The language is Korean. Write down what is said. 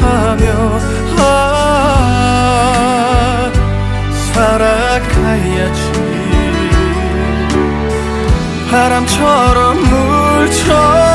하며 아 살아가야지. 바람처럼 물처럼